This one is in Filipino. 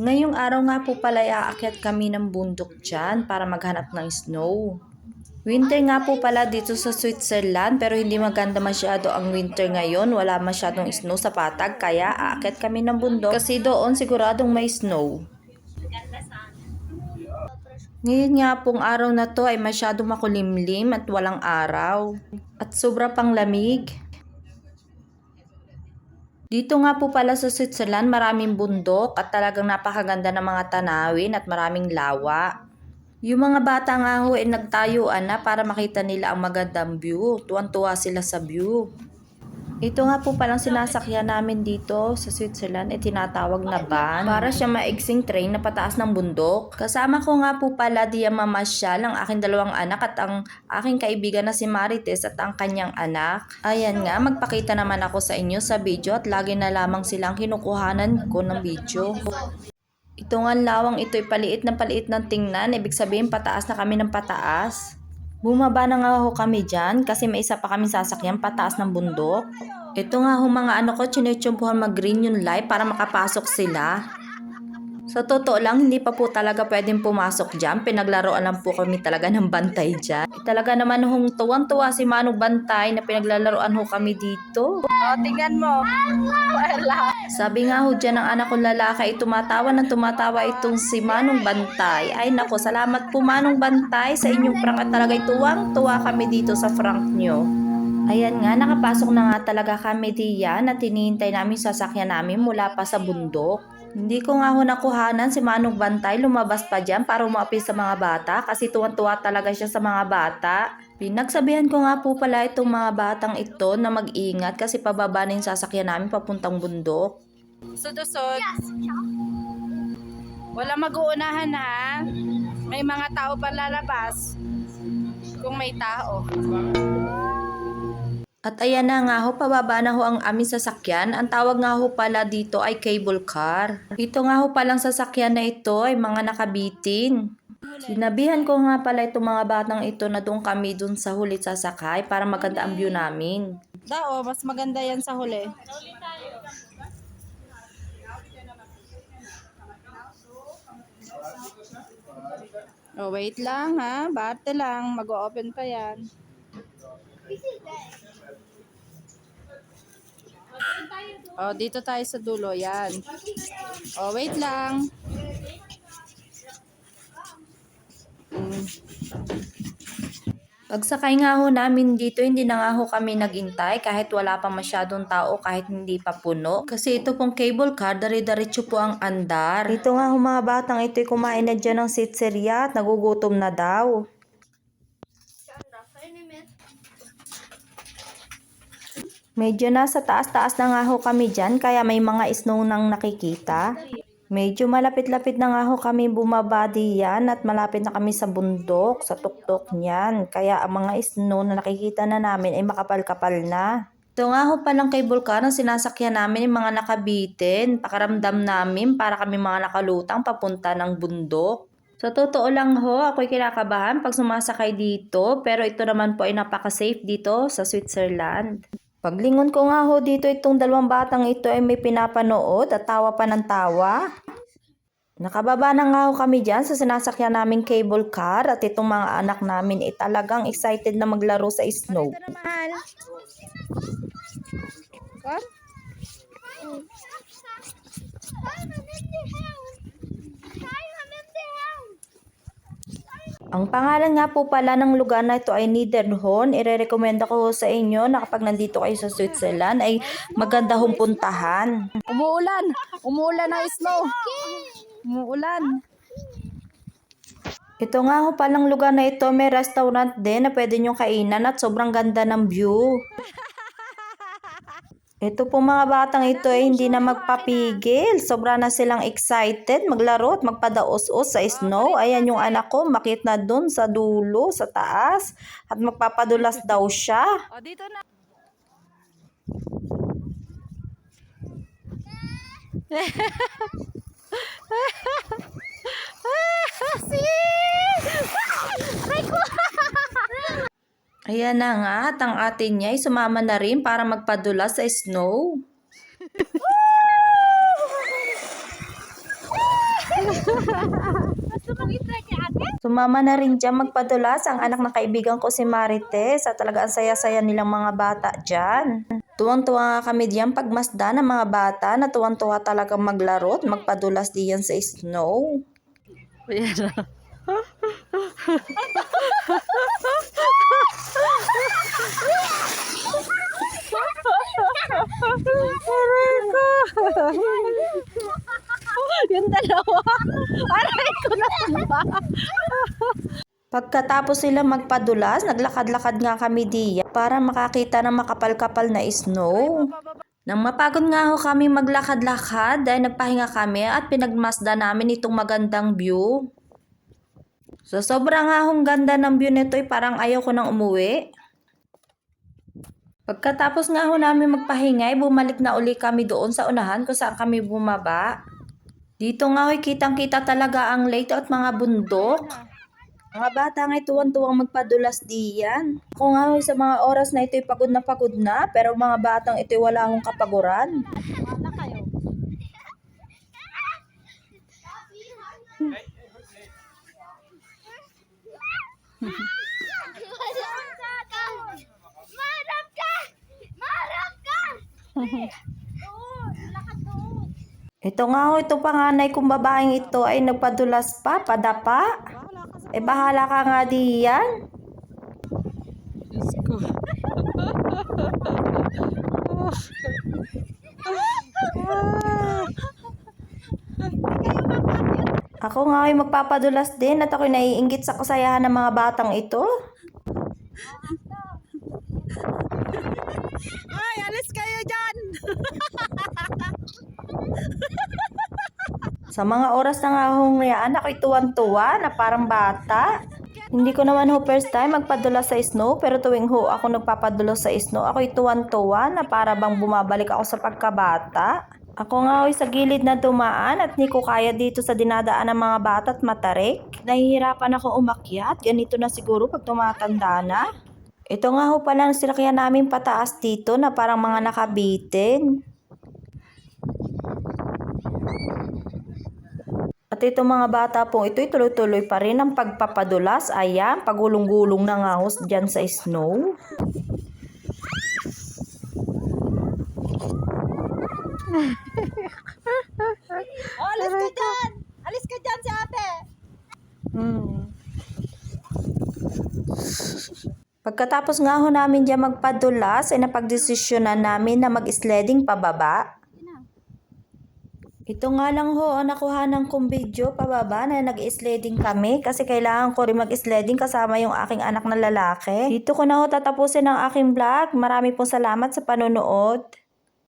Ngayong araw nga po pala aakyat kami ng bundok dyan para maghanap ng snow. Winter nga po pala dito sa Switzerland pero hindi maganda masyado ang winter ngayon. Wala masyadong snow sa patag kaya aakyat kami ng bundok kasi doon siguradong may snow. Ngayon nga pong araw na to ay masyado makulimlim at walang araw. At sobra pang lamig. Dito nga po pala sa Switzerland maraming bundok at talagang napakaganda ng mga tanawin at maraming lawa. Yung mga bata nga ho ay nagtayuan na para makita nila ang magandang view. Tuwan-tuwa sila sa view. Ito nga po palang sinasakyan namin dito sa Switzerland ay tinatawag na van. Para siya maigsing train na pataas ng bundok. Kasama ko nga po pala di ang mamasyal ang aking dalawang anak at ang aking kaibigan na si Marites at ang kanyang anak. Ayan nga, magpakita naman ako sa inyo sa video at lagi na lamang silang kinukuhanan ko ng video. Ito nga lawang ito'y paliit na paliit ng tingnan, ibig sabihin pataas na kami ng pataas. Bumaba na nga ho kami dyan kasi may isa pa kami sasakyan pataas ng bundok. Ito nga ho mga ano ko, chinuchumpuhan mag-green yung light para makapasok sila. Sa totoo lang, hindi pa po talaga pwedeng pumasok dyan. Pinaglaruan lang po kami talaga ng bantay dyan. Eh, talaga naman hong tuwang-tuwa si Manong Bantay na pinaglalaroan ho kami dito. O, tingnan mo. Wala. Sabi nga ho dyan ng anak kong lalaki ay tumatawa ng tumatawa itong si Manong Bantay. Ay nako, salamat po Manong Bantay sa inyong prank at talaga tuwang-tuwa kami dito sa prank nyo. Ayan nga, nakapasok na nga talaga kami diyan at hinihintay namin sasakyan namin mula pa sa bundok. Hindi ko nga ho nakuhanan si Manong Bantay lumabas pa dyan para umapil sa mga bata kasi tuwan-tuwa talaga siya sa mga bata. Pinagsabihan ko nga po pala itong mga batang ito na mag-ingat kasi pababa na yung sasakyan namin papuntang bundok. Sudusod. Wala mag-uunahan ha. May mga tao pa lalabas. Kung may tao. At ayan na nga ho, pababa na ho ang aming sasakyan. Ang tawag nga ho pala dito ay cable car. Ito nga ho palang sasakyan na ito ay mga nakabitin. Sinabihan ko nga pala itong mga batang ito na doon kami doon sa huli sasakay para maganda ang view namin. Dao, mas maganda yan sa huli. Oh, wait lang ha. Bate lang. Mag-open pa yan. Oh, dito tayo sa dulo. Yan. Oh, wait lang. Mm. Pagsakay nga ho namin dito, hindi na nga ho kami nagintay kahit wala pa masyadong tao, kahit hindi pa puno. Kasi ito pong cable car, dari-diretso po ang andar. Ito nga ho mga batang ito'y kumain na dyan ng sitserya at nagugutom na daw. Medyo nasa taas-taas na nga ho kami dyan, kaya may mga snow nang nakikita. Medyo malapit-lapit na nga ho kami bumaba diyan at malapit na kami sa bundok, sa tuktok niyan. Kaya ang mga snow na nakikita na namin ay makapal-kapal na. Ito nga ho palang car ang sinasakyan namin yung mga nakabitin. Pakaramdam namin para kami mga nakalutang papunta ng bundok. Sa totoo lang ho, ako'y kinakabahan pag sumasakay dito. Pero ito naman po ay napaka-safe dito sa Switzerland. Paglingon ko nga ho dito itong dalawang batang ito ay may pinapanood at tawa pa ng tawa. Nakababa na nga ho kami dyan sa sinasakyan naming cable car at itong mga anak namin ay talagang excited na maglaro sa snow. Ito na mahal. Ang pangalan nga po pala ng lugar na ito ay Niederhorn. Ire-recommenda ko sa inyo na kapag nandito kayo sa Switzerland ay maganda hong puntahan. Umuulan. Umuulan ng snow. Umuulan. Ito nga ho palang lugar na ito, may restaurant din na pwede nyo kainan at sobrang ganda ng view. Ito po mga batang ito ay hindi na magpapigil. Sobra na silang excited maglaro at magpadaos-os sa snow. Ayan yung anak ko, makit na dun sa dulo, sa taas. At magpapadulas daw siya. O, dito na. Ayan na nga at ang atin niya ay sumama na rin para magpadulas sa snow. Ate? Sumama na rin dyan magpadulas ang anak ng kaibigan ko si Marites at talaga ang saya-saya nilang mga bata dyan. Tuwang-tuwa nga kami diyan pagmasda ng mga bata na tuwang-tuwa talaga maglaro at magpadulas diyan sa snow. Yung dalawa. Aray ko na ba? Pagkatapos sila magpadulas, naglakad-lakad nga kami diyan para makakita ng makapal-kapal na snow. Nang mapagod nga ho kami maglakad-lakad dahil nagpahinga kami at pinagmasda namin itong magandang view. So sobrang nga hong ganda ng view nito ay parang ayaw ko nang umuwi. Pagkatapos nga ho namin magpahinga ay bumalik na uli kami doon sa unahan kung saan kami bumaba. Dito nga ho'y kitang-kita talaga ang lake at mga bundok. Mga bata nga tuwan-tuwang magpadulas diyan. Ako nga ho'y sa mga oras na ito'y pagod na pagod na, pero mga batang ito'y wala akong kapaguran. Wala kayo. Marap ka! Marap ka! Lakad doon! Ito nga ho, ito panganay kong babaeng ito ay nagpadulas pa, padapa. Eh bahala ka nga diyan. Ako nga ay magpapadulas din at ako'y naiinggit sa kasayahan ng mga batang ito. Ay, alis kayo dyan! Sa mga oras na nga hong yaan, ako'y tuwan-tuwa na parang bata. Hindi ko naman ho first time magpadula sa snow, pero tuwing ho ako nagpapadula sa snow, ako'y tuwan-tuwa na para bang bumabalik ako sa pagkabata. Ako nga ho'y sa gilid na dumaan at hindi ko kaya dito sa dinadaan ng mga bata at matarik. Nahihirapan ako umakyat, ganito na siguro pag tumatanda na. Ito nga ho pala ang sinakyan namin pataas dito na parang mga nakabitin. At itong mga bata pong ito'y tuloy-tuloy pa rin ang pagpapadulas. Ayan, pagulong-gulong na nga ho dyan sa snow. Oh, alis ka dyan! Alis ka dyan si ate! Pagkatapos nga ho namin dyan magpadulas, ay napagdesisyonan namin na mag-sledding pababa. Ito nga lang ho ang nakuhanan kong video pababa na nag-sledding kami kasi kailangan ko rin mag-sledding kasama yung aking anak na lalaki. Dito ko na ho tatapusin ang aking vlog. Marami pong salamat sa panonood.